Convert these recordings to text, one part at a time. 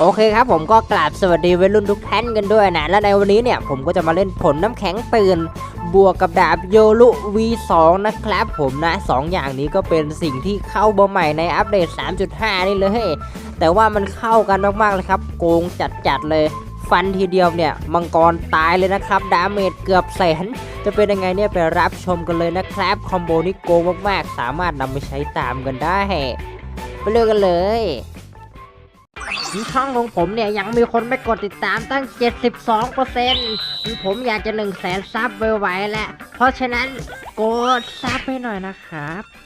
โอเคครับผมก็กราบสวัสดีวัยรุ่นทุกท่านกันด้วยนะ และในวันนี้เนี่ยผมก็จะมาเล่นผลน้ำแข็งตื่น บวกกับดาบโยรุ V2 นะครับผมนะสองอย่างนี้ก็เป็นสิ่งที่เข้ามาใหม่ในอัปเดต 3.5 นี่เลย แต่ว่ามันเข้ากันมากๆเลยครับ โกงจัดๆเลย ฟันทีเดียวเนี่ย มังกรตายเลยนะครับ ดาเมจเกือบแสนจะเป็นยังไงเนี่ยไปรับชมกันเลยนะครับ คอมโบนี้โกงมากๆ สามารถนำไปใช้ตามกันได้ไปเลือกกันเลย ช่องของผมเนี่ยยังมีคนไม่กดติดตามตั้ง 72%ผมอยากจะ1 0 0 0 0แสนซับไวๆแหละ เพราะฉะนั้นกดซับให้หน่อยนะครับ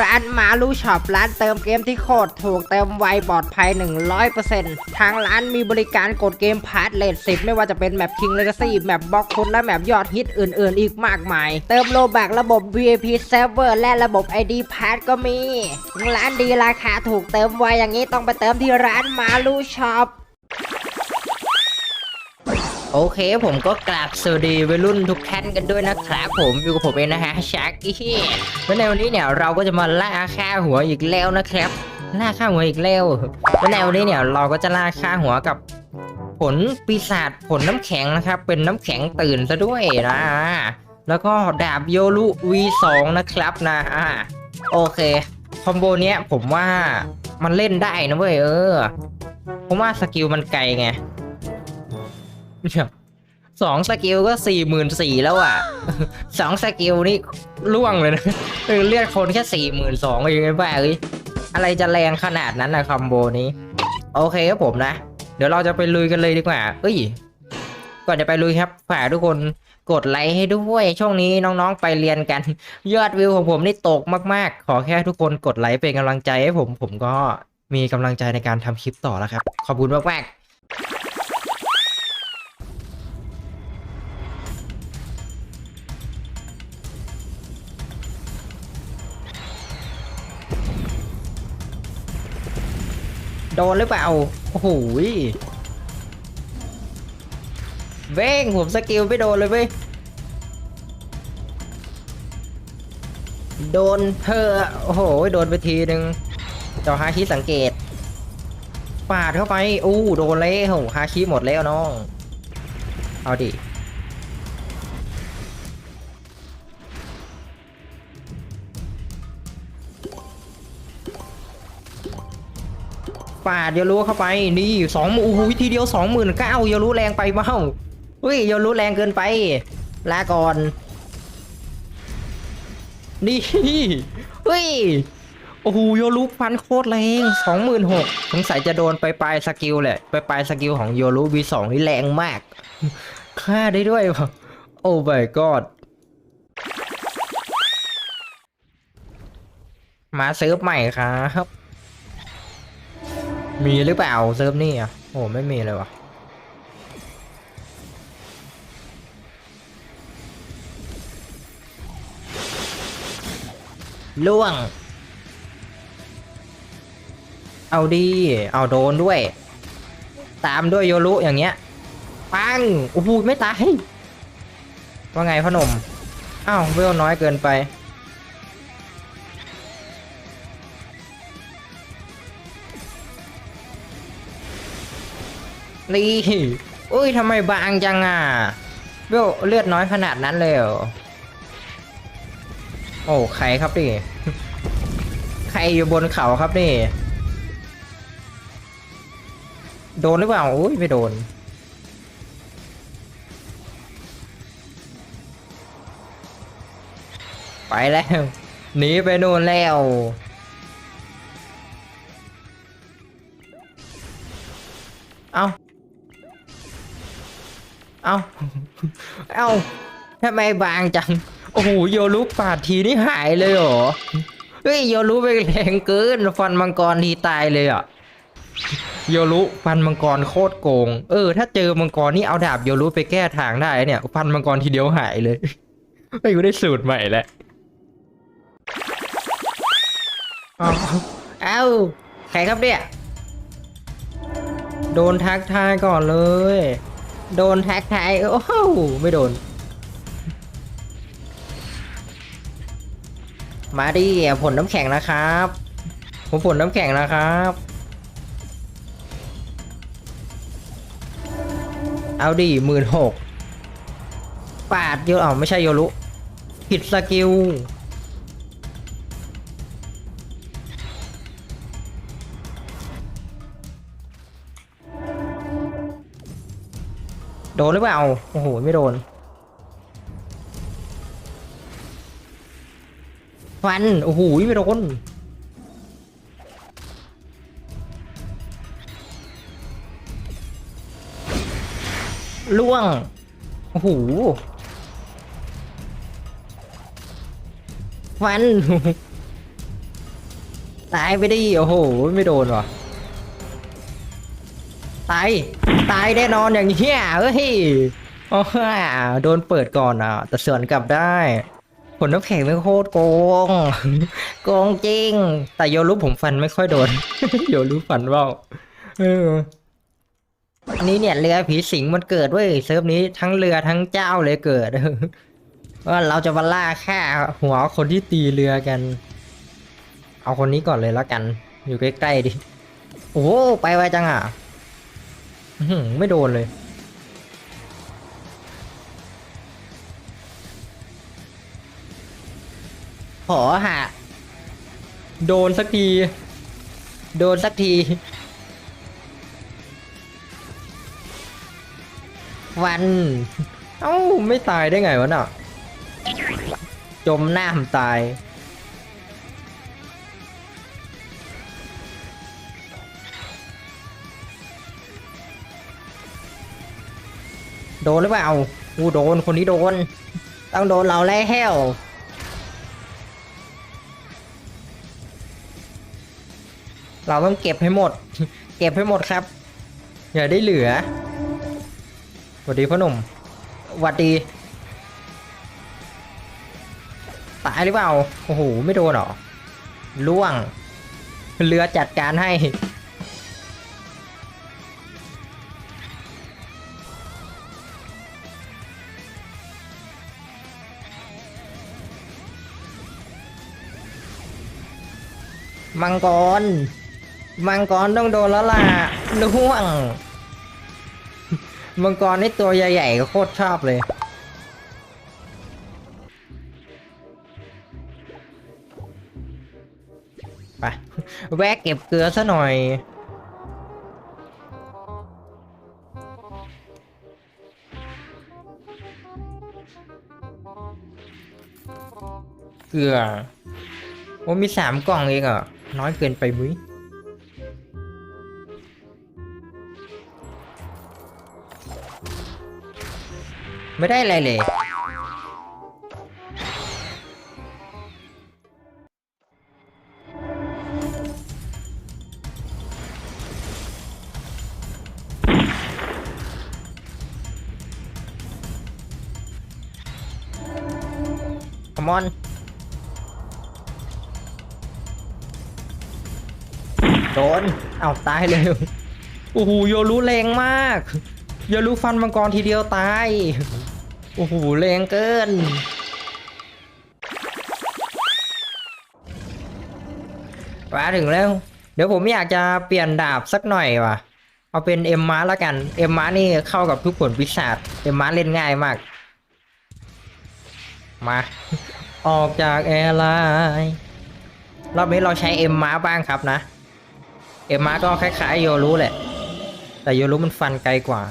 ร้านมาลูช็อปร้านเติมเกมที่โคตรถูกเติมไวปลอดภัย 100%ทางร้านมีบริการกดเกมพาร์ทเลทสิไม่ว่าจะเป็นแมปคิงเลกาซี่แมปบล็อกคุณและแมปยอดฮิตอื่นๆ อีกมากมาย เติมโลแบกระบบ VIP Server และระบบ ID p a s s ก็มี ร้านดีราคาถูกเติมไวอย่างนี้ต้องไปเติมที่ร้านมาลูช็อป โอเคผมก็กราบสวัสดีวัยรุ่นทุกท่านกันด้วยนะครับผมอยู่กับผมเองนะฮะชาร์กี้แล้วในวันนี้เนี่ยเราก็จะมาล่าค่าหัวอีกแล้วนะครับล่าค่าหัวอีกแล้วแล้วในวันนี้เนี่ยเราก็จะล่าค่าหัวกับผลปีศาจผลน้ำแข็งนะครับ เป็นน้ำแข็งตื่นซะด้วยนะแล้วก็ดาบโยรุ V2 นะครับนะโอเคคอมโบเนี้ยผมว่ามันเล่นได้นะเว้ยเออ ผมว่าสกิลมันไกลไง สองสกิลก็สี่หมื่นสี่แล้วอะสองสกิลนี่ล่วงเลยนะเออเลือดคนแค่สี่หมื่นสองเองไอ้บ้าเอ้ยอะไรจะแรงขนาดนั้นนะคอมโบนี้ โอเคครับผมนะ เดี๋ยวเราจะไปลุยกันเลยดีกว่า เอ้ยก่อนจะไปลุยครับฝากทุกคนกดไลค์ให้ด้วยช่วงนี้น้องๆไปเรียนกัน ยอดวิวของผมนี่ตกมากๆ ขอแค่ทุกคนกดไลค์เป็นกำลังใจให้ผมผมก็มีกำลังใจในการทำคลิปต่อแล้วครับ ขอบคุณมากๆ โดนหรือเปล่า โอ้โหเว้งผมสกิลไม่โดนเลยเว้ย โดนเธอโอ้โห โดนไปทีหนึ่งเจ้าฮาคิสังเกต ปาดเข้าไป อู้ โดนแล้วฮาคิหมดแล้วน้อง เอาดิ ปาดโยรู้เข้าไปนี่สองโอ้โหทีเดียวสองหมื่นเก้าโยรู้แรงไปเบ้าเฮ้ยโยรู้แรงเกินไปลาก่อนนี่เฮ้ยโอ้โหโยรู้ฟันโคตรแรงสองหมื่นหกสงสัยจะโดนไปปลายสกิลแหละไปปลายสกิลของโยรู้ V2 นี่แรงมากฆ่าได้ด้วยวะโอ้ my god มาเซิร์ฟใหม่ครับ มีหรือเปล่าเซิร์ฟนี่อะโอ้ไม่มีเลยวะล่วง เอาดี เอาโดนด้วย ตามด้วยโยรุอย่างเงี้ย ปังโอ้โหไม่ตาย ว่าไงพ่อหนุ่ม อ้าวเวลน้อยเกินไป นี่อุ้ยทำไมบางจังอะเวลเลือดน้อยขนาดนั้นเลยโอ้ใครครับนี่ใครอยู่บนเขาครับนี่ โดนหรือเปล่าอุ้ยไม่โดนไปแล้วหนีไปนู่นแล้วเอา เอาเอาทำไมบางจัง โอ้โหโยรุปาดทีนี่หายเลยเหรอ เฮ้ยโยรุไปแรงเกิน ฟันมังกรทีตายเลยอะ โยรุฟันมังกรโคตรโกง เออ ถ้าเจอมังกรนี่เอาดาบโยรุไปแก้ทางได้เนี่ย ฟันมังกรทีเดียวหายเลยไม่กูได้สูตรใหม่แล้วอ้าวเอ้าใครครับเนี่ย โดนทักทายก่อนเลย โดนทักทายโอ้โหไม่โดน มาดิผลน้ำแข็งนะครับ ผมผลน้ำแข็งนะครับ เอาดิหมื่นหกปาดโยอ๋อไม่ใช่โยรุผิดสกิล ดนหรือเปล่า โอ้โห ไม่โดน ฟัน โอ้โห ไม่โดน ล่วง โอ้โห ฟัน ตายไปดิ โอ้โห ไม่โดนว่ะ ตาย ตายแน่นอนอย่างเหี้ยเฮ้ยโอ้โหโดนเปิดก่อนอะ แต่เสวนกลับได้ ผลน้ำแข็งไม่โคตรโกง โกงจริง แต่โยรุผมฟันไม่ค่อยโดน โยรุฟันเว่าเอออันนี้เนี่ยเรือผีสิงมันเกิดเว้ยเซิร์ฟนี้ทั้งเรือทั้งเจ้าเลยเกิดว่าเราจะมาล่าฆ่าหัวคนที่ตีเรือกัน เอาคนนี้ก่อนเลยแล้วกัน อยู่ใกล้ๆดิ โอ้ไปไวจังอะ ไม่โดนเลย ขอหะโดนสักที โดนสักที วัน เอ้า ไม่ตายได้ไงวะน่ะ จมน้ำตาย โดนหรือเปล่ากูโดนคนนี้โดน ต้องโดนเราแล้วเราต้องเก็บให้หมด เก็บให้หมดครับ อย่าได้เหลือสวัสดีพ่อหนุ่มสวัสดี ตายหรือเปล่า โอ้โห ไม่โดนหรอ ล่วง เรือจัดการให้ มังกร มังกรต้องโดนแล้วล่ะล่วง มังกรนี่ตัวใหญ่ๆก็โคตรชอบเลย ไป แวะเก็บเกลือซะหน่อยเกลือโอ้มีสามกล่องเองเหรอ น้อยเกินไปมุ้ยไม่ได้อะไรเลย โดนเอาตายเลยโอ้โหโยรุแรงมาก โยรุฟันมังกรทีเดียวตายโอ้โหแรงเกิน มาถึงแล้ว เดี๋ยวผมอยากจะเปลี่ยนดาบสักหน่อยว่ะ เอาเป็นเอ็มมาแล้วกัน เอ็มมานี่เข้ากับทุกผลพิศาจเอ็มมาเล่นง่ายมาก มา ออกจากแอร์ไลน์รอบนี้เราใช้เอ็มมาบ้างครับนะ เอ็มมาก็คล้ายๆโยรุแหละ แต่โยรุมันฟันไกลกว่า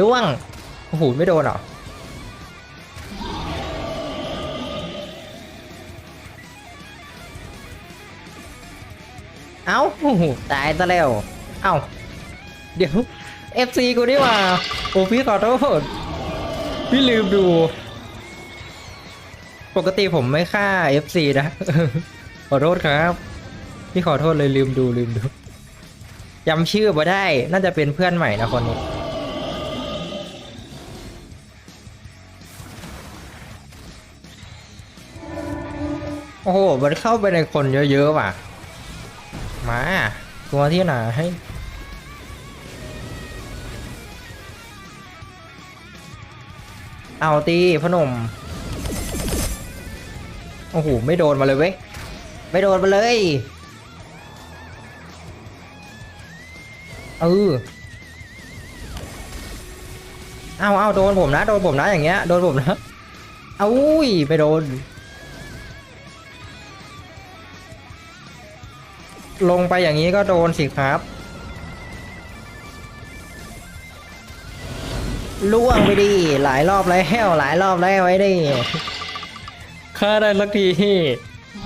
ล่วง โอ้โห ไม่โดนหรอเอาโอ้โหตายซะแล้ว เอ้า เดี๋ยว FC กูนี่ว่าโอ้พี่ขอโทษพี่ลืมดู ปกติผมไม่ฆ่า FC นะ ขอโทษครับ พี่ขอโทษเลยลืมดูลืมดูจำชื่อมาได้ น่าจะเป็นเพื่อนใหม่นะคนนี้โอ้โห มันเข้าไปในคนเยอะๆว่ะ มาตัวที่ไหนให้ เอาตีพอหนมโอ้โห ไม่โดนมาเลยเว้ย ไม่โดนมาเลย เออ เอาเอาโดนผมนะ โดนผมนะอย่างเงี้ย โดนผมนะ เอาอุ้ยไม่โดน ลงไปอย่างนี้ก็โดนสิครับ ล่วงไปดิหลายรอบแล้ว หลายรอบแล้วไว้ดิฆ่าได้สักที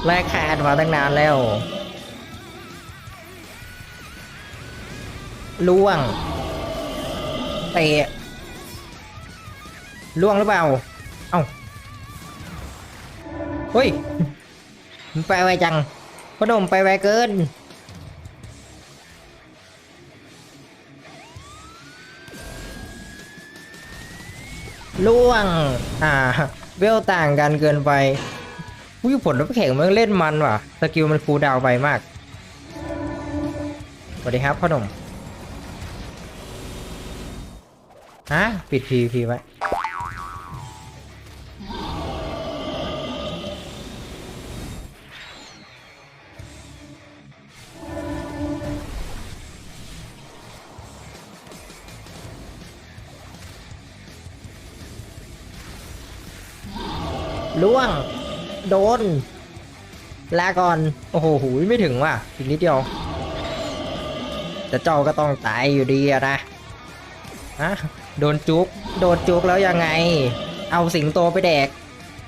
แลกขาดมาตั้งนานแล้ว ล่วงเตะล่วงหรือเปล่า เอ้าเฮ้ย มันไปไวจังพนมไปไวเกิน ล่วง อ่า เวลต่างกันเกินไปวิผลรับแข่งมันเล่นมันว่ะ สกิลมันฟูลดาวไปมาก สวัสดีครับพ่อหนุ่มฮะ ปิดพีพีไว้ ล่วง โดน ลาก่อน โอ้โหหูยไม่ถึงว่ะ อีกนิดเดียว แต่เจ้าก็ต้องตายอยู่ดีอะนะฮะโดนจุก โดนจุกแล้วยังไง เอาสิงโตไปแดก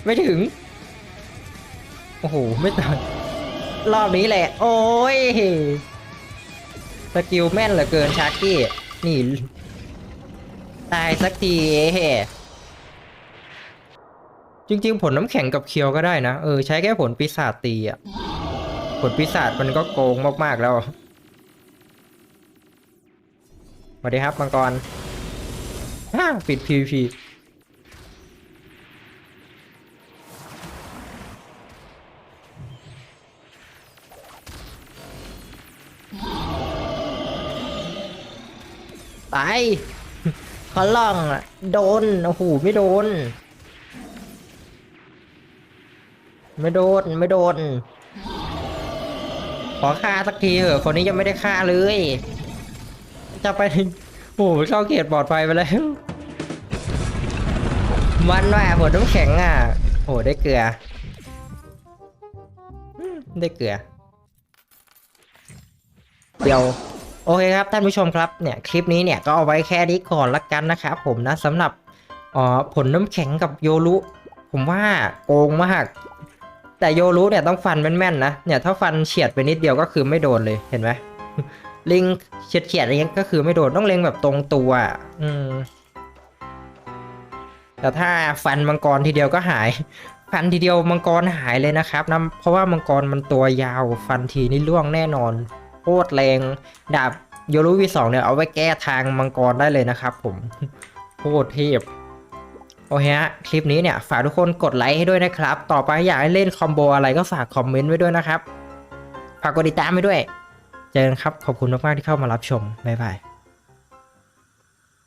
ไม่ถึง โอ้โห ไม่ตายรอบนี้แหละ โอ้ยสกิลแม่นเหลือเกินชาร์กี้ นี่ ตายสักทีเฮ้ จริงๆ ผลน้ำแข็งกับเคียวก็ได้นะ เออ ใช้แค่ผลปีศาจตีอะผลปีศาจมันก็โกงมากๆแล้วสวัสดีครับมังกรฮ่าปิด PVP ไปขอล่องอะโดน โอ้โห ไม่โดน ไม่โดนไม่โดน ขอฆ่าสักทีเถอะคนนี้ยังไม่ได้ฆ่าเลย จะไปโอ้โหเข้าเขตปลอดภัยไปแล้ว มันว่าผลน้ำแข็งอะโอ้โหได้เกลือ ได้เกลือ เดี๋ยวโอเคครับท่านผู้ชมครับเนี่ยคลิปนี้เนี่ยก็เอาไว้แค่นี้ก่อนละกันนะครับผมนะสำหรับอ๋อผลน้ำแข็งกับโยรุผมว่าโกงมาก แต่โยรุเนี่ยต้องฟันแม่นๆนะ เนี่ยถ้าฟันเฉียดไปนิดเดียวก็คือไม่โดนเลยเห็นไหมลิงเฉียดเฉียดๆอะไรเงี้ยก็คือไม่โดนต้องเล็งแบบตรงตัวอะอืมแต่ถ้าฟันมังกรทีเดียวก็หาย ฟันทีเดียวมังกรหายเลยนะครับนะเพราะว่ามังกรมันตัวยาวฟันทีนี่ล่วงแน่นอนโคตรแรงดาบโยรุวีสองเนี่ยเอาไว้แก้ทางมังกรได้เลยนะครับผมโคตรเทพ โอเคฮะคลิปนี้เนี่ยฝากทุกคนกดไลค์ให้ด้วยนะครับ ต่อไปอยากให้เล่นคอมโบอะไรก็ฝากคอมเมนต์ไว้ด้วยนะครับ ฝากกดติดตามไว้ด้วย เจอกันครับ ขอบคุณมากๆที่เข้ามารับชม บ๊ายบาย